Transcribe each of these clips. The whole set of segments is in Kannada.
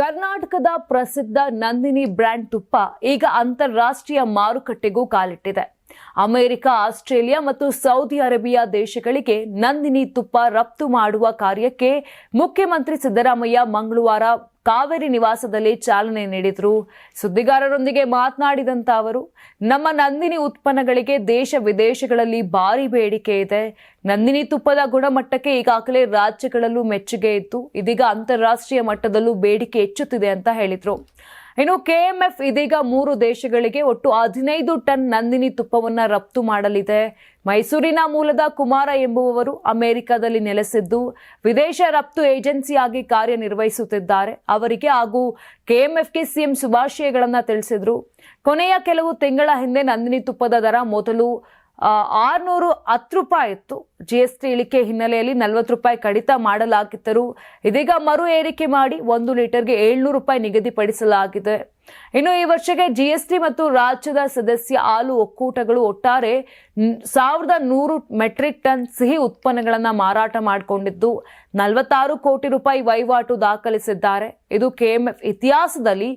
ಕರ್ನಾಟಕದ ಪ್ರಸಿದ್ಧ ನಂದಿನಿ ಬ್ರ್ಯಾಂಡ್ ತುಪ್ಪ ಈಗ ಅಂತಾರಾಷ್ಟ್ರೀಯ ಮಾರುಕಟ್ಟೆಗೂ ಕಾಲಿಟ್ಟಿದೆ. ಅಮೆರಿಕ, ಆಸ್ಟ್ರೇಲಿಯಾ ಮತ್ತು ಸೌದಿ ಅರೇಬಿಯಾ ದೇಶಗಳಿಗೆ ನಂದಿನಿ ತುಪ್ಪ ರಫ್ತು ಮಾಡುವ ಕಾರ್ಯಕ್ಕೆ ಮುಖ್ಯಮಂತ್ರಿ ಸಿದ್ದರಾಮಯ್ಯ ಮಂಗಳವಾರ ಕಾವೇರಿ ನಿವಾಸದಲ್ಲಿ ಚಾಲನೆ ನೀಡಿದರು. ಸುದ್ದಿಗಾರರೊಂದಿಗೆ ಮಾತನಾಡಿದಂತ ಅವರು, ನಮ್ಮ ನಂದಿನಿ ಉತ್ಪನ್ನಗಳಿಗೆ ದೇಶ ವಿದೇಶಗಳಲ್ಲಿ ಭಾರಿ ಬೇಡಿಕೆ ಇದೆ. ನಂದಿನಿ ತುಪ್ಪದ ಗುಣಮಟ್ಟಕ್ಕೆ ಈಗಾಗಲೇ ರಾಜ್ಯಗಳಲ್ಲೂ ಮೆಚ್ಚುಗೆ ಇತ್ತು. ಇದೀಗ ಅಂತಾರಾಷ್ಟ್ರೀಯ ಮಟ್ಟದಲ್ಲೂ ಬೇಡಿಕೆ ಹೆಚ್ಚುತ್ತಿದೆ ಅಂತ ಹೇಳಿದ್ರು. ಇನ್ನು ಕೆಎಂಎಫ್ ಇದೀಗ ಮೂರು ದೇಶಗಳಿಗೆ ಒಟ್ಟು ಹದಿನೈದು ಟನ್ ನಂದಿನಿ ತುಪ್ಪವನ್ನ ರಫ್ತು ಮಾಡಲಿದೆ. ಮೈಸೂರಿನ ಮೂಲದ ಕುಮಾರ ಎಂಬುವವರು ಅಮೆರಿಕದಲ್ಲಿ ನೆಲೆಸಿದ್ದು, ವಿದೇಶ ರಫ್ತು ಏಜೆನ್ಸಿಯಾಗಿ ಕಾರ್ಯನಿರ್ವಹಿಸುತ್ತಿದ್ದಾರೆ. ಅವರಿಗೆ ಹಾಗೂ ಕೆಎಂಎಫ್ಗೆ ಸಿಎಂ ಶುಭಾಶಯಗಳನ್ನು ತಿಳಿಸಿದರು. ಕೊನೆಯ ಕೆಲವು ತಿಂಗಳ ಹಿಂದೆ ನಂದಿನಿ ತುಪ್ಪದ ದರ ಮೊದಲು ಆರುನೂರು ಹತ್ತು ರೂಪಾಯಿ ಇತ್ತು. ಜಿ ಎಸ್ ಟಿ ಇಳಿಕೆ ಹಿನ್ನೆಲೆಯಲ್ಲಿ ನಲವತ್ತು ರೂಪಾಯಿ ಕಡಿತ ಮಾಡಲಾಗಿದ್ದರು ಇದೀಗ ಮರು ಏರಿಕೆ ಮಾಡಿ ಒಂದು ಲೀಟರ್ಗೆ ಏಳ್ನೂರು ರೂಪಾಯಿ ನಿಗದಿಪಡಿಸಲಾಗಿದೆ. ಇನ್ನು ಈ ವರ್ಷಕ್ಕೆ ಜಿ ಎಸ್ ಟಿ ಮತ್ತು ರಾಜ್ಯದ ಸದಸ್ಯ ಹಾಲು ಒಕ್ಕೂಟಗಳು ಒಟ್ಟಾರೆ ಸಾವಿರದ ನೂರು ಮೆಟ್ರಿಕ್ ಟನ್ ಸಿಹಿ ಉತ್ಪನ್ನಗಳನ್ನು ಮಾರಾಟ ಮಾಡಿಕೊಂಡಿದ್ದು ನಲವತ್ತಾರು ಕೋಟಿ ರೂಪಾಯಿ ವಹಿವಾಟು ದಾಖಲಿಸಿದ್ದಾರೆ. ಇದು ಕೆಎಂಎಫ್ ಇತಿಹಾಸದಲ್ಲಿ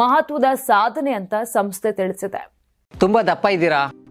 ಮಹತ್ವದ ಸಾಧನೆ ಅಂತ ಸಂಸ್ಥೆ ತಿಳಿಸಿದೆ. ತುಂಬಾ ದಪ್ಪ ಇದ್ದೀರಾ?